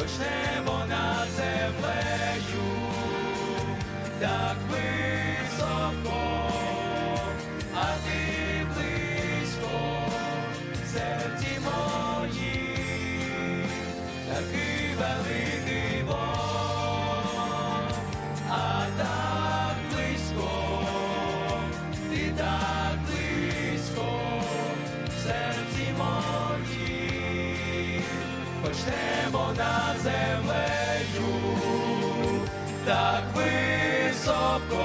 хоч небо над землею, так високо, а ти близько, серці моїм, такий великий Бог, а так близько, ти так близько, серці моїм, хоч небо над землею, так високо,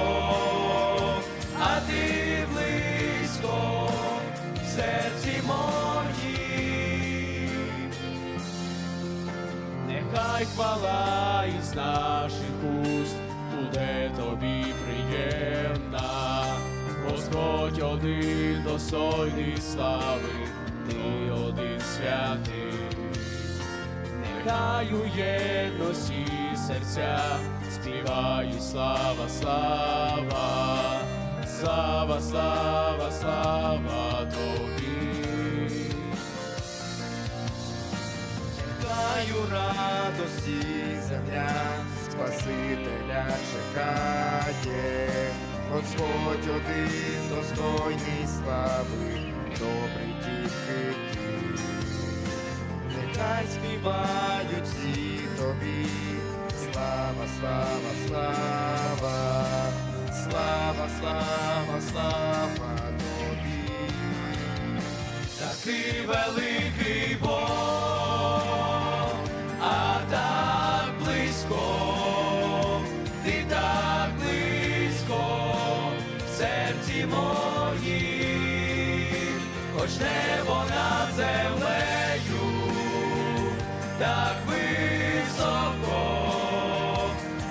а ти близько, в серці моїм. Нехай хвала із наших уст буде тобі приємна, Господь один достойний слави, ти один святий, нехай єдності серця співають слава, слава, слава, слава, слава тобі. У радості земля Спасителя чекає, Господь один достойний слави, добрий тільки ти. Нехай співають всі тобі, слава, слава, слава, слава, слава, слава тобі. Такий великий Бог, а так близько, ти так близько, в серці моїм, хоч небо так високо,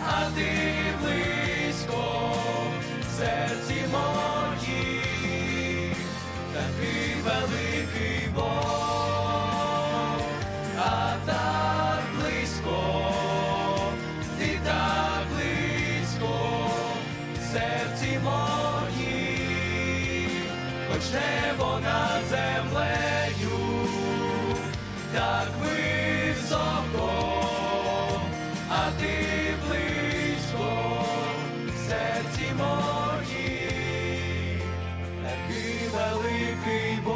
а ти близько, в серці моїм такий великий Бог, а так близько, ти так близько, серці моїм, хоч небо над землею, так високо, а ти близько, серці мої, такий великий Бог.